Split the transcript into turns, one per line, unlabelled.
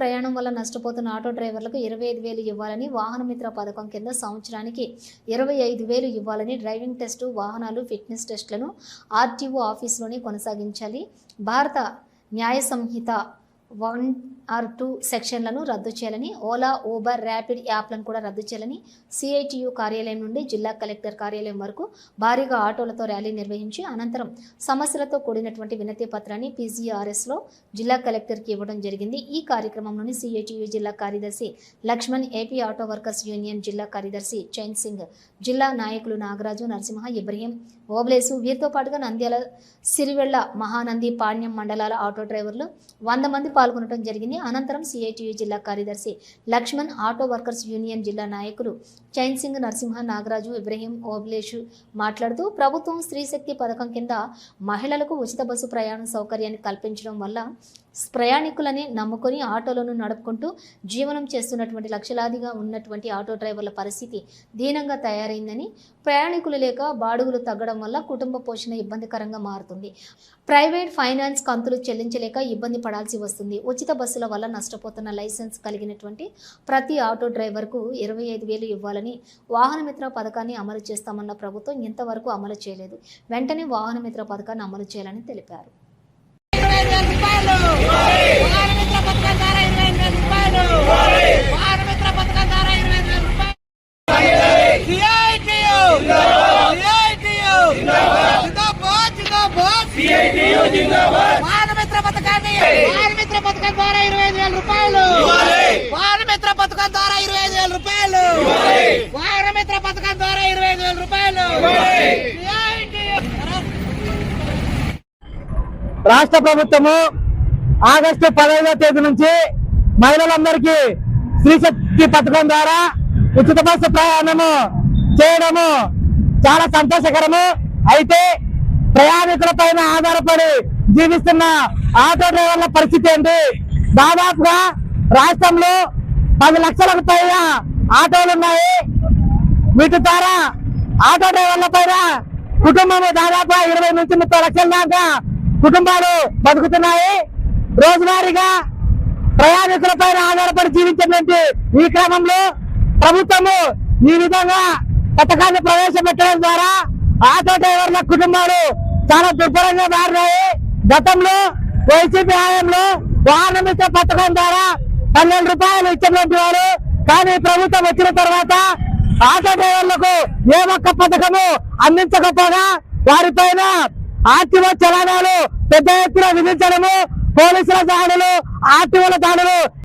ప్రయాణం వల్ల నష్టపోతున్న ఆటో డ్రైవర్లకు ఇరవై ఐదు వేలు ఇవ్వాలని వాహనమిత్ర పథకం కింద సంవత్సరానికి ఇరవై ఐదు వేలు ఇవ్వాలని డ్రైవింగ్ టెస్టు వాహనాలు ఫిట్నెస్ టెస్టులను ఆర్టీఓ ఆఫీసులోనే కొనసాగించాలి. Bharat Nyaya Sanhita one or two సెక్షన్లను రద్దు చేయాలని ఓలా ఊబర్ ర్యాపిడ్ యాప్లను కూడా రద్దు చేయాలని సిఐటియు కార్యాలయం నుండి జిల్లా కలెక్టర్ కార్యాలయం వరకు భారీగా ఆటోలతో ర్యాలీ నిర్వహించి అనంతరం సమస్యలతో కూడినటువంటి వినతి పత్రాన్ని పీజీఆర్ఎస్లో జిల్లా కలెక్టర్కి ఇవ్వడం జరిగింది. ఈ కార్యక్రమంలోని సిఐటియు జిల్లా కార్యదర్శి Lakshman AP auto workers union జిల్లా కార్యదర్శి చైన్ సింగ్ జిల్లా నాయకులు నాగరాజు నరసింహ ఇబ్రహీం ఓబ్లేసు. వీరితో పాటుగా నంద్యాల సిరివెళ్ళ మహానంది పాణ్యం మండలాల ఆటో డ్రైవర్లు వంద మంది పాల్గొనడం జరిగింది. అనంతరం సిఐటియు జిల్లా కార్యదర్శి లక్ష్మణ్ ఆటో వర్కర్స్ యూనియన్ జిల్లా నాయకులు చైన్ సింగ్ నరసింహ నాగరాజు ఇబ్రహీం ఓబ్లేషు మాట్లాడుతూ ప్రభుత్వం స్త్రీ శక్తి పథకం కింద మహిళలకు ఉచిత బస్సు ప్రయాణ సౌకర్యాన్ని కల్పించడం వల్ల ప్రయాణికులని నమ్ముకొని ఆటోలను నడుపుకుంటూ జీవనం చేస్తున్నటువంటి లక్షలాదిగా ఉన్నటువంటి ఆటో డ్రైవర్ల పరిస్థితి దీనంగా తయారైందని ప్రయాణికులు లేక బాడుగులు తగ్గడం వల్ల కుటుంబ పోషణ ఇబ్బందికరంగా మారుతుంది. ప్రైవేట్ ఫైనాన్స్ కంతులు చెల్లించలేక ఇబ్బంది పడాల్సి వస్తుంది. ఉచిత బస్సుల వల్ల నష్టపోతున్న లైసెన్స్ కలిగినటువంటి ప్రతి ఆటో డ్రైవర్కు ఇరవై ఐదు వేలు ఇవ్వాలని వాహనమిత్ర పథకాన్ని అమలు చేస్తామన్న ప్రభుత్వం ఇంతవరకు అమలు చేయలేదు. వెంటనే వాహనమిత్ర పథకాన్ని అమలు చేయాలని తెలిపారు.
జిందాబాద్ జిందాబాద్, వారమిత్ర పథకాన్ని వారమిత్ర పథకం ద్వారా ఇరవై ఐదు వేల రూపాయలు. వారమిత్ర పథకం ద్వారా ఇరవై ఐదు వేల రూపాయలు. వారమిత్ర పథకం ద్వారా ఇరవై ఐదు వేల రూపాయలు!
రాష్ట్ర ప్రభుత్వము ఆగస్టు పదహైదవ తేదీ నుంచి మహిళలందరికీ స్త్రీశక్తి పథకం ద్వారా ఉచిత బస్సు ప్రయాణము చేయడము చాలా సంతోషకరము. అయితే ప్రయాణికుల పైన ఆధారపడి జీవిస్తున్న ఆటో డ్రైవర్ల పరిస్థితి ఏంటి? దాదాపుగా రాష్ట్రంలో పది లక్షలకు పైగా ఆటోలు ఉన్నాయి. వీటి ద్వారా ఆటో డ్రైవర్ల పైన కుటుంబం దాదాపు ఇరవై నుంచి ముప్పై లక్షల దాకా కుటుంబాలు బతుకుతున్నాయి. రోజువారీగా ప్రయాణికుల పైన ఆధారపడి జీవించినటువంటి ఈ క్రమంలో ప్రభుత్వము ఈ విధంగా పథకాన్ని ప్రవేశపెట్టడం ద్వారా ఆటో డ్రైవర్ల కుటుంబాలు చాలా దుర్భరంగా మారినాయి. గతంలో వైసీపీ హయాంలో వాహనమిత్ర పథకం ద్వారా పన్నెండు రూపాయలు ఇచ్చినటువంటి వారు కానీ ప్రభుత్వం వచ్చిన తర్వాత ఆటో డ్రైవర్లకు ఏ ఒక్క పథకము అందించకపోగా వారిపైన ఆర్టీఓ చలానాలు పెద్ద ఎత్తున విధించడము పోలీసుల దాడులు ఆర్టీఓల దాడులు